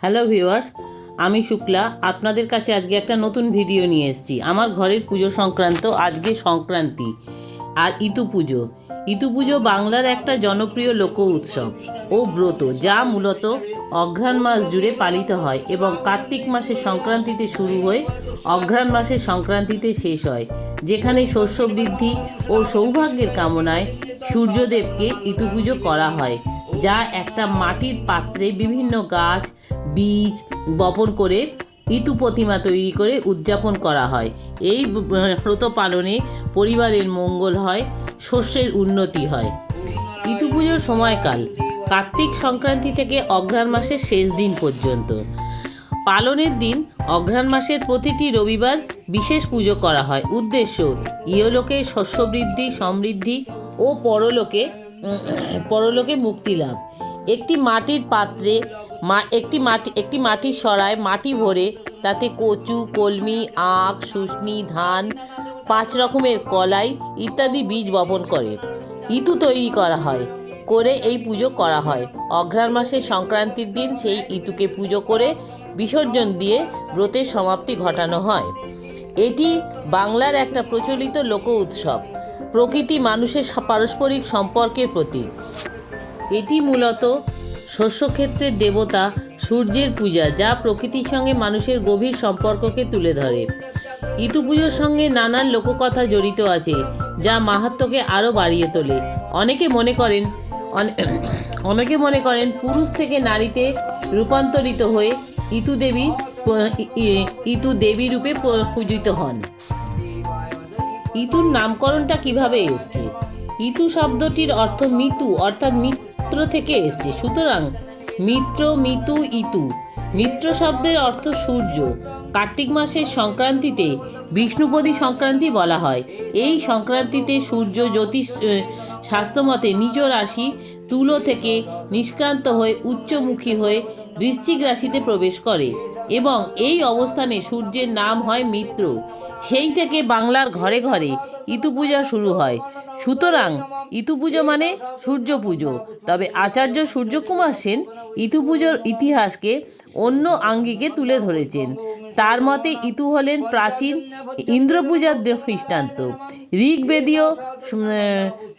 Hello viewers, আমি শুক্লা, আপনাদের কাছে আজকে একটা নতুন ভিডিও নিয়ে এসেছি। আমার ঘরের পুজো সংক্রান্ত, আজকে সংক্রান্তি, আর ইতু পুজো। ইতু পুজো বাংলার একটা জনপ্রিয় লোক উৎসব ও ব্রত, যা মূলত অঘ্রাণ মাস জুড়ে পালিত হয় এবং কার্তিক মাসের সংক্রান্তিতে শুরু হয়ে অঘ্রাণ মাসের সংক্রান্তিতে শেষ হয়, যেখানে শস্য বৃদ্ধি ও সৌভাগ্যের কামনায় সূর্যদেবকে ইতু পুজো করা হয়। যা একটা মাটির পাত্রে বিভিন্ন গাছ, বীজ বপন করে ইতু প্রতিমা তৈরি করে উদযাপন করা হয়। এই ব্রত পালনে পরিবারের মঙ্গল হয়, শস্যের উন্নতি হয়। ইতু পুজোর সময়কাল, কার্তিক সংক্রান্তি থেকে অঘ্রাণ মাসের শেষ দিন পর্যন্ত। পালনের দিন, অঘ্রাণ মাসের প্রতিটি রবিবার বিশেষ পুজো করা হয়। উদ্দেশ্য, ইহলোকে শস্য বৃদ্ধি সমৃদ্ধি ও পরলোকে পরলোকে মুক্তি লাভ। একটি মাটির পাত্রে মা, একটি মাটি, একটি মাটির সরায় মাটি ভরে তাতে কচু, কলমি, আখ শুশনি ধান, পাঁচ রকমের কলাই ইত্যাদি বীজ বপন করে। ইতু তৈরি করা হয়, করে এই পুজো করা হয়। অঘ্রাণ মাসের সংক্রান্তির দিন সেই ইতুকে পুজো করে বিসর্জন দিয়ে ব্রতের সমাপ্তি ঘটানো হয়। এটি বাংলার একটা প্রচলিত লোক উৎসব। প্রকৃতি মানুষের পারস্পরিক সম্পর্কের প্রতীক। এটি মূলত শস্যক্ষেত্রের দেবতা সূর্যের পূজা, যা প্রকৃতির সঙ্গে মানুষের গভীর সম্পর্ককে তুলে ধরে। ইতু পুজোর সঙ্গে নানান লোককথা জড়িত আছে, যা মাহাত্ম্যকে আরও বাড়িয়ে তোলে। অনেকে মনে করেন অনেকে মনে করেন পুরুষ থেকে নারীতে রূপান্তরিত হয়ে ইতু দেবী ইতু দেবী রূপে পূজিত হন। ইতুর নামকরণটা কীভাবে এসছে? ইতু শব্দটির অর্থ মিতু, অর্থাৎ মিত্র থেকে এসছে। সুতরাং, মিত্র, মিতু, ইতু। মিত্র শব্দের অর্থ সূর্য। কার্তিক মাসের সংক্রান্তিতে বিষ্ণুপদী সংক্রান্তি বলা হয়। এই সংক্রান্তিতে সূর্য জ্যোতিষ শাস্ত্রমতে নিজ রাশি তুলো থেকে নিষ্ক্রান্ত হয়ে উচ্চমুখী হয়ে বৃশ্চিক রাশিতে প্রবেশ করে। এবং এই অবস্থানে সূর্যের নাম হয় মিত্র। সেই থেকে বাংলার ঘরে ঘরে ইতু পূজা শুরু হয়। সুতরাং ইতু পুজো মানে সূর্য পুজো তবে আচার্য সূর্যকুমার সেন ইতু পুজোর ইতিহাসকে অন্য আঙ্গিকে তুলে ধরেছেন। তার মতে ইতু হলেন প্রাচীন ইন্দ্র পূজার দৃষ্টান্ত। ঋগ্বেদীয়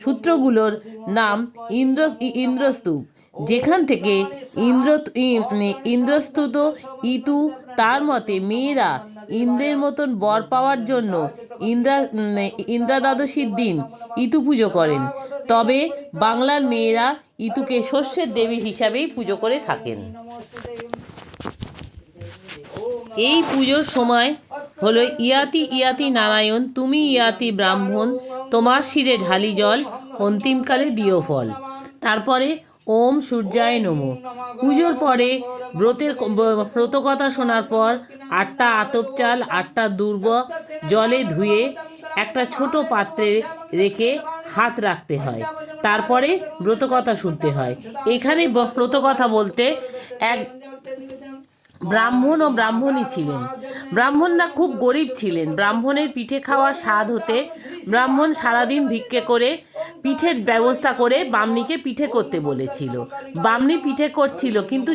সূত্রগুলোর নাম ইন্দ্র ইন্দ্রস্তূপ। যেখান থেকে ইন্দ্র ই- ইন্দ্রস্তুত ইতু তার মতে মেয়েরা ইন্দ্রের মতন বর পাওয়ার জন্য ইন্দ্রা উম, ইন্দ্রা দ্বাদশীর দিন ইতু পুজো করেন। তবে বাংলার মেয়েরা ইতুকে শস্যের দেবী হিসাবেই পুজো করে থাকেন। এই পুজোর সময় হলো ইয়াতি ইয়াতি নারায়ণ তুমি ইয়াতি ব্রাহ্মণ তোমার শিরে ঢালি জল অন্তিমকালে দিও ফল। তারপরে ওম সূর্যায় নমো। পুজোর পরে ব্রতের ব্রত কথা শোনার পর আটটা আতপ চাল, আটটা দুর্ব জলে ধুয়ে একটা ছোট পাত্রে রেখে হাত রাখতে হয়। তারপরে ব্রত কথা শুনতে হয়। এখানে ব্রত কথা বলতে এক ব্রাহ্মণ ও ব্রাহ্মণী ছিলেন। ব্রাহ্মণরা খুব গরিব ছিলেন। ব্রাহ্মণের পিঠে খাওয়ার স্বাদ হতে ব্রাহ্মণ সারাদিন ভিক্ষে করে পিঠের ব্যবস্থা করে বামনিকে পিঠে করতে বলেছিল। বামনি পিঠে করছিল কিন্তু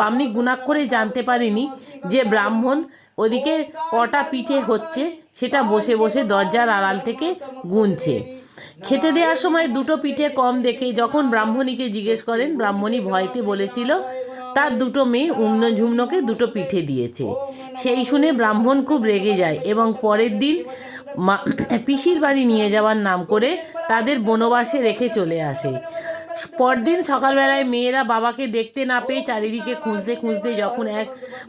বামনি গুণাক্ষরে জানতে পারেনি যে ব্রাহ্মণ ওদিকে কটা পিঠে হচ্ছে, সেটা বসে বসে দরজার আড়াল থেকে গুনছে। খেতে দেওয়ার সময় দুটো পিঠে কম দেখে যখন ব্রাহ্মণীকে জিজ্ঞেস করেন, ব্রাহ্মণী ভয়তে বলেছিল তার দুটো মেয়ে উম্ন ঝুম্নকে দুটো পিঠে দিয়েছে। সেই শুনে ব্রাহ্মণ খুব রেগে যায় এবং পরের দিন মা পিসির বাড়ি নিয়ে যাওয়ার নাম করে তাদের বনবাসে রেখে চলে আসে। পরদিন সকালবেলায় মেয়েরা বাবাকে দেখতে না পেয়ে চারিদিকে খুঁজতে খুঁজতে যখন এক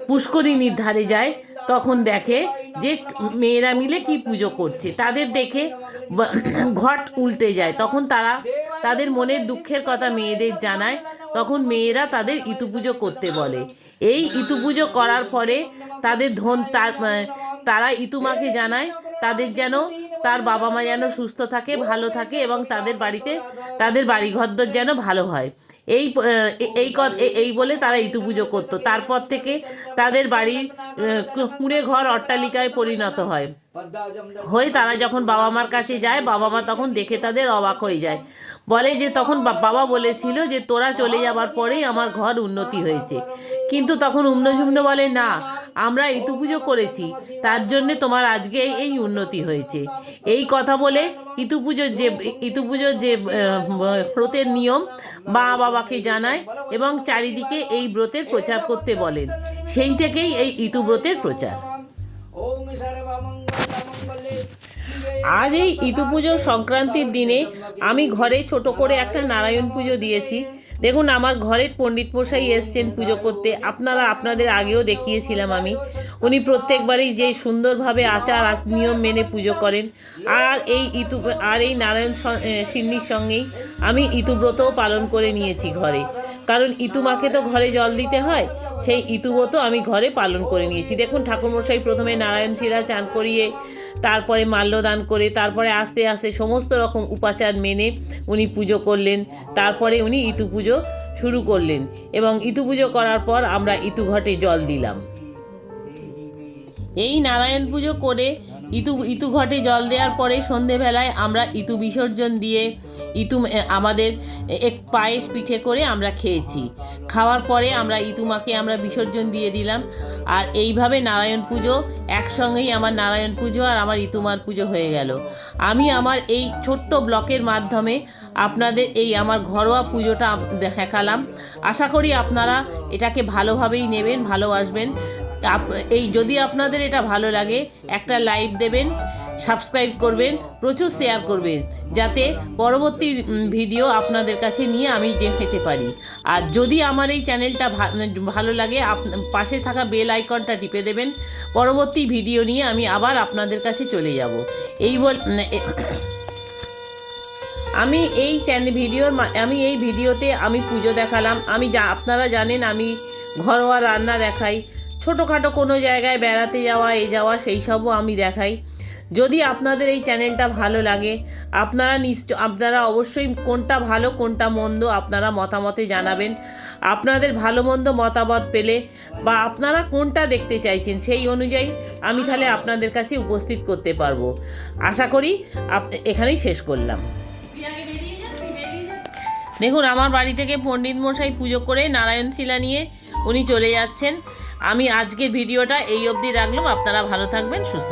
পুষ্করিণীর ধারে যায়, তখন দেখে যে মেয়েরা মিলে কি পুজো করছে। তাদের দেখে ঘট উল্টে যায়। তখন তারা তাদের মনের দুঃখের কথা মেয়েদের জানায়। তখন মেয়েরা তাদের ইতু পুজো করতে বলে। এই ইতু পুজো করার পরে তাদের ধন তার তারা ইতুমাকে জানায় তাদের যেন তার বাবা মা যেন সুস্থ থাকে ভালো থাকে এবং তাদের বাড়িতে তাদের বাড়ি ঘরদর যেন ভালো হয়। এই এই এই বলে তারা ইতু পুজো করতো। তারপর থেকে তাদের আহ, কুঁড়ে ঘর অট্টালিকায় পরিণত হয়। হয়ে তারা যখন বাবা মার কাছে যায় বাবা মা তখন দেখে তাদের অবাক হয়ে যায়। বলে যে তখন বাবা বলেছিল যে তোরা চলে যাবার পরেই আমার ঘর উন্নতি হয়েছে। কিন্তু তখন উম্নঝুম্ন বলে, না, আমরা ইতু পুজো করেছি, তার জন্যে তোমার আজকে এই উন্নতি হয়েছে। এই কথা বলে ইতু পুজোর যে, ইতু পুজোর যে ব্রতের নিয়ম মা বাবাকে জানায় এবং চারিদিকে এই ব্রতের প্রচার করতে বলেন। সেই থেকেই এই ইতু ব্রতের প্রচার। আজ এই ইতু পুজোর সংক্রান্তির দিনে আমি ঘরে ছোট করে একটা নারায়ণ পুজো দিয়েছি। দেখুন আমার ঘরের পণ্ডিত মশাই এসছেন পুজো করতে আপনারা আপনাদের আগেও দেখিয়েছিলাম আমি উনি প্রত্যেকবারই যে সুন্দরভাবে আচার আচ- নিয়ম মেনে পুজো করেন আর এই ইতু আর এই নারায়ণ সিন্নির সঙ্গেই আমি ইতুব্রতও পালন করে নিয়েছি ঘরে কারণ ইতুমাকে তো ঘরে জল দিতে হয়, সেই ইতুব্রত আমি ঘরে পালন করে নিয়েছি। দেখুন, ঠাকুরমশাই প্রথমে নারায়ণ শিরা চান করিয়ে, তারপরে মাল্যদান করে, তারপরে আস্তে আস্তে সমস্ত রকম উপাচার মেনে উনি পুজো করলেন, তারপরে উনি ইতু পুজো শুরু করলেন এবং ইতু পুজো করার পর আমরা ইতু ঘটে জল দিলাম। এই নারায়ণ পুজো করে ইতু ইতু ঘটে জল দেওয়ার পরে সন্ধেবেলায় আমরা ইতু বিসর্জন দিয়ে ইতু আমাদের এক পায়েস পিঠে করে আমরা খেয়েছি। খাওয়ার পরে আমরা ইতুমাকে আমরা বিসর্জন দিয়ে দিলাম। আর এইভাবে নারায়ণ পুজো, একসঙ্গেই আমার নারায়ণ পুজো আর আমার ইতুমার পুজো হয়ে গেল। আমি আমার এই ছোট্ট ব্লকের মাধ্যমে আপনাদের এই আমার ঘরোয়া পুজোটা দেখালাম। আশা করি আপনারা এটাকে ভালোভাবেই নেবেন, ভালোবাসবেন। এই যদি আপনাদের এটা ভালো লাগে, একটা লাইক দেবেন, সাবস্ক্রাইব করবেন, প্রচুর শেয়ার করবেন, যাতে পরবর্তী ভিডিও আপনাদের কাছে নিয়ে আমি পেতে পারি। আর যদি আমার এই চ্যানেলটা ভালো লাগে পাশে থাকা বেল আইকনটা টিপে দেবেন, পরবর্তী ভিডিও নিয়ে আমি আবার আপনাদের কাছে চলে যাব। এই বল আমি এই চ্যানেল ভিডিওর আমি এই ভিডিওতে আমি পুজো দেখালাম, আমি যা, আপনারা জানেন, আমি ঘরোয়া রান্না দেখাই ছোটোখাটো কোনো জায়গায় বেড়াতে যাওয়া, এ যাওয়া, সেই সবও আমি দেখাই। যদি আপনাদের এই চ্যানেলটা ভালো লাগে, আপনারা নিশ্চয় আপনারা অবশ্যই কোনটা ভালো, কোনটা মন্দ, আপনারা মতামতে জানাবেন। আপনাদের ভালো, মন্দ মতামত পেলে বা আপনারা কোনটা দেখতে চাইছেন সেই অনুযায়ী আমি তাহলে আপনাদের কাছে উপস্থিত করতে পারব। আশা করি আপ- এখানেই শেষ করলাম। দেখুন, আমার বাড়ি থেকে পণ্ডিত মশাই পুজো করে নারায়ণ শিলা নিয়ে উনি চলে যাচ্ছেন। আমি আজকের ভিডিওটা এই অবধি রাখলাম। আপনারা ভালো থাকবেন সুস্থ